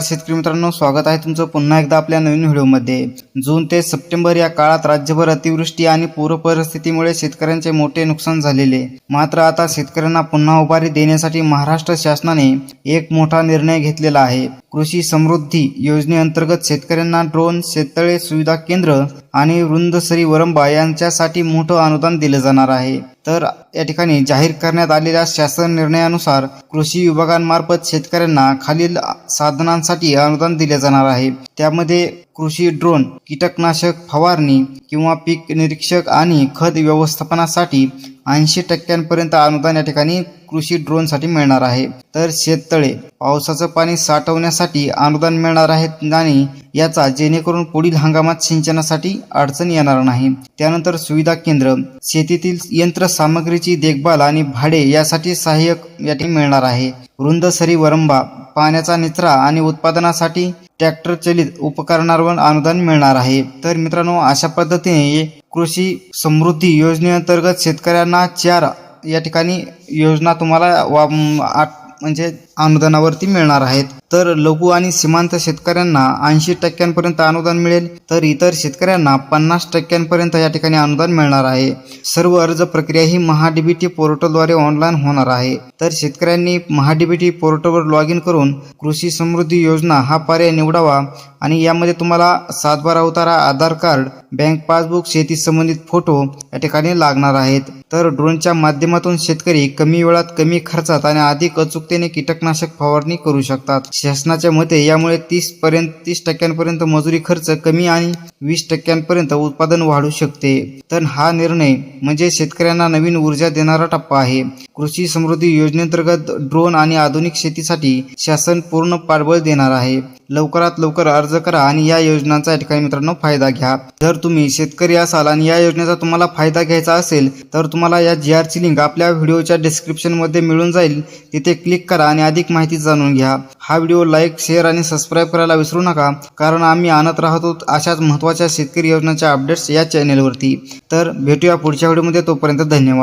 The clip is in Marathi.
नमस्कार शेतकरी मित्रांनो स्वागत आहे तुमचं पुन्हा एकदा आपल्या नवीन व्हिडिओमध्ये. जून ते सप्टेंबर या काळात राज्यभर अतिवृष्टी आणि पूर परिस्थितीमुळे शेतकऱ्यांचे मोठे नुकसान झालेले. मात्र आता शेतकऱ्यांना पुन्हा उभारी देण्यासाठी महाराष्ट्र शासनाने एक मोठा निर्णय घेतलेला आहे. कृषी समृद्धी योजनेअंतर्गत शेतकऱ्यांना ड्रोन शेततळे सुविधा केंद्र आणि रुंदसरी वरंबा यांच्यासाठी मोठं अनुदान दिलं जाणार आहे. तर या ठिकाणी जाहीर करण्यात आलेल्या शासन निर्णयानुसार कृषी विभागांमार्फत शेतकऱ्यांना खालील साधनांसाठी अनुदान दिले जाणार आहे. त्यामध्ये कृषी ड्रोन कीटकनाशक फवारणी किंवा पीक निरीक्षक आणि खत व्यवस्थापनासाठी ऐंशी टक्क्यांपर्यंत अनुदान या ठिकाणी कृषी ड्रोनसाठी मिळणार आहे. तर शेततळे पावसाचं पाणी साठवण्यासाठी अनुदान मिळणार आहे आणि याचा जेणेकरून पुढील हंगामात सिंचनासाठी अडचण येणार नाही. त्यानंतर सुविधा केंद्र शेतीतील यंत्रसामग्रीची देखभाल आणि भाडे यासाठी सहाय्यक याठी मिळणार आहे. रुंदसरी वरंबा पाण्याचा निचरा आणि उत्पादनासाठी ट्रॅक्टर चलित उपकरणांवर अनुदान मिळणार आहे. तर मित्रांनो अशा पद्धतीने कृषी समृद्धी योजनेअंतर्गत शेतकऱ्यांना चार या ठिकाणी योजना तुम्हाला वा आठ म्हणजे अनुदानावरती मिळणार आहेत. तर लघु आणि सीमांत शेतकऱ्यांना ऐंशी टक्क्यांपर्यंत अनुदान मिळेल तर इतर शेतकऱ्यांना पन्नास टक्क्यांपर्यंत या ठिकाणी अनुदान मिळणार आहे. सर्व अर्ज प्रक्रिया ही महाडीबीटी पोर्टलद्वारे ऑनलाईन होणार आहे. तर शेतकऱ्यांनी महाडीबीटी पोर्टलवर लॉग इन करून कृषी समृद्धी योजना हा पर्याय निवडावा आणि यामध्ये तुम्हाला सातबारा उतारा आधार कार्ड बँक पासबुक शेती संबंधित फोटो या ठिकाणी लागणार आहेत. तर ड्रोनच्या माध्यमातून शेतकरी कमी वेळात कमी खर्चात आणि अधिक अचूकतेने कीटकनाशक फवारणी करू शकतात. शासनाच्या मते यामुळे तीस पर्यंत तीस टक्क्यांपर्यंत मजुरी खर्च कमी आणि वीस टक्क्यांपर्यंत उत्पादन वाढू शकते. तर हा निर्णय म्हणजे शेतकऱ्यांना नवीन ऊर्जा देणारा टप्पा आहे. कृषी समृद्धी योजनेअंतर्गत ड्रोन आणि आधुनिक शेतीसाठी शासन पूर्ण पाठबळ देणार आहे. लवकरात लवकर अर्ज करा आणि या योजनांचा ठिकाणी मित्रांनो फायदा घ्या. जर तुम्ही शेतकरी असाल आणि या योजनेचा तुम्हाला फायदा घ्यायचा असेल तर तुम्हाला या जी आरची लिंक आपल्या व्हिडिओच्या डिस्क्रिप्शनमध्ये मिळून जाईल. तिथे क्लिक करा आणि अधिक माहिती जाणून घ्या. हा व्हिडिओ लाईक शेअर आणि सबस्क्राईब करायला विसरू नका कारण आम्ही आणत राहतो अशाच महत्त्वाच्या शेतकरी योजनांच्या अपडेट्स या चॅनेलवरती तर भेटूया पुढच्या व्हिडिओमध्ये. तोपर्यंत धन्यवाद.